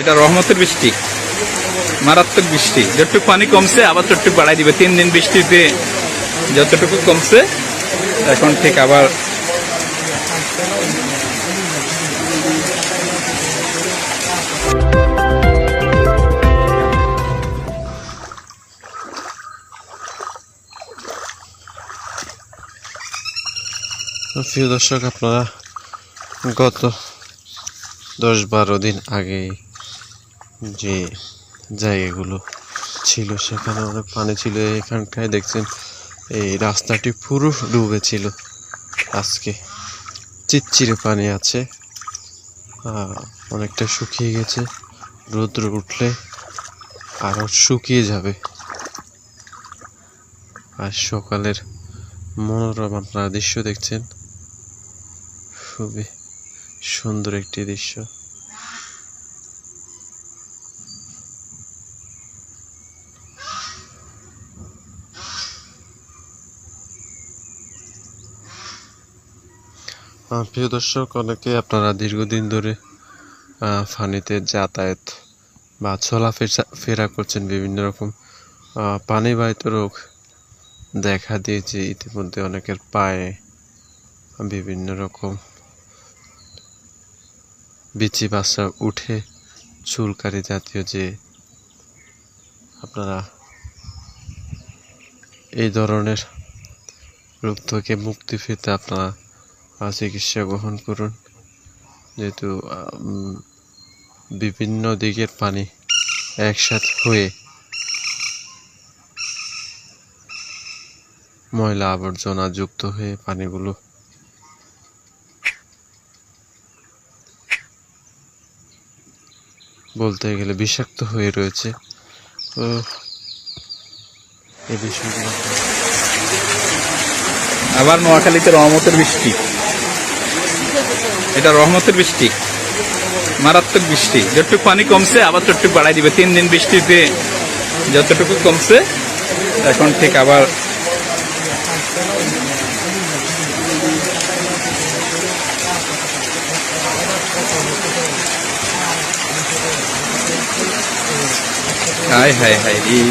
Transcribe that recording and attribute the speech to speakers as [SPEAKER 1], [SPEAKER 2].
[SPEAKER 1] এটা রহমতের বৃষ্টি, মারাত্মক বৃষ্টি। যতটুকু পানি কমছে, আবার ততটুকু বাড়াই দিবে। তিন দিন বৃষ্টিতে যতটুকু কমছে, এখন ঠিক আবার
[SPEAKER 2] প্রিয় দর্শক, আপনারা গত দশ বারো দিন আগে যে জায়গাগুলো ছিল, সেখানে অনেক পানি ছিল। এখানটায় দেখছেন, এই রাস্তাটি পুরো ডুবে ছিল। আজকে চিচ্চিরে পানি আছে। অনেকটা শুকিয়ে গেছে। রৌদ্র উঠলে আরও শুকিয়ে যাবে। আর সকালের মনোরম আপনারা দৃশ্য দেখছেন। খুবই সুন্দর একটি দৃশ্য। প্রিয় দর্শক, অনেকে আপনারা দীর্ঘদিন ধরে ফানিতে যাতায়াত বা চলাফেরা, ফেরা করছেন বিভিন্ন রকম পানিবাহিত রোগ দেখা দিয়েছে ইতিমধ্যে অনেকের পায়ে বিভিন্ন রকম বিচি বাসা উঠে চুলকারি জাতীয় যে আপনারা এই ধরনের রোগ থেকে মুক্তি পেতে আপনারা চিকিৎসা গ্রহণ করুন। যেহেতু বিভিন্ন দিকের পানি একসাথে হয়ে ময়লা আবর্জনা যুক্ত হয়ে পানিগুলো বলতে গেলে বিষাক্ত হয়ে রয়েছে।
[SPEAKER 1] আবার নোয়াখালীতে রহমতের বৃষ্টি। এটা রহমতের বৃষ্টি। মারাত্মক বৃষ্টি। যতটুকু পানি কমছে, আবার ততটুকু বাড়াই দিবে। তিন দিন বৃষ্টিতে যতটুকু কমছে, এখন ঠিক আবার হাই হাই এই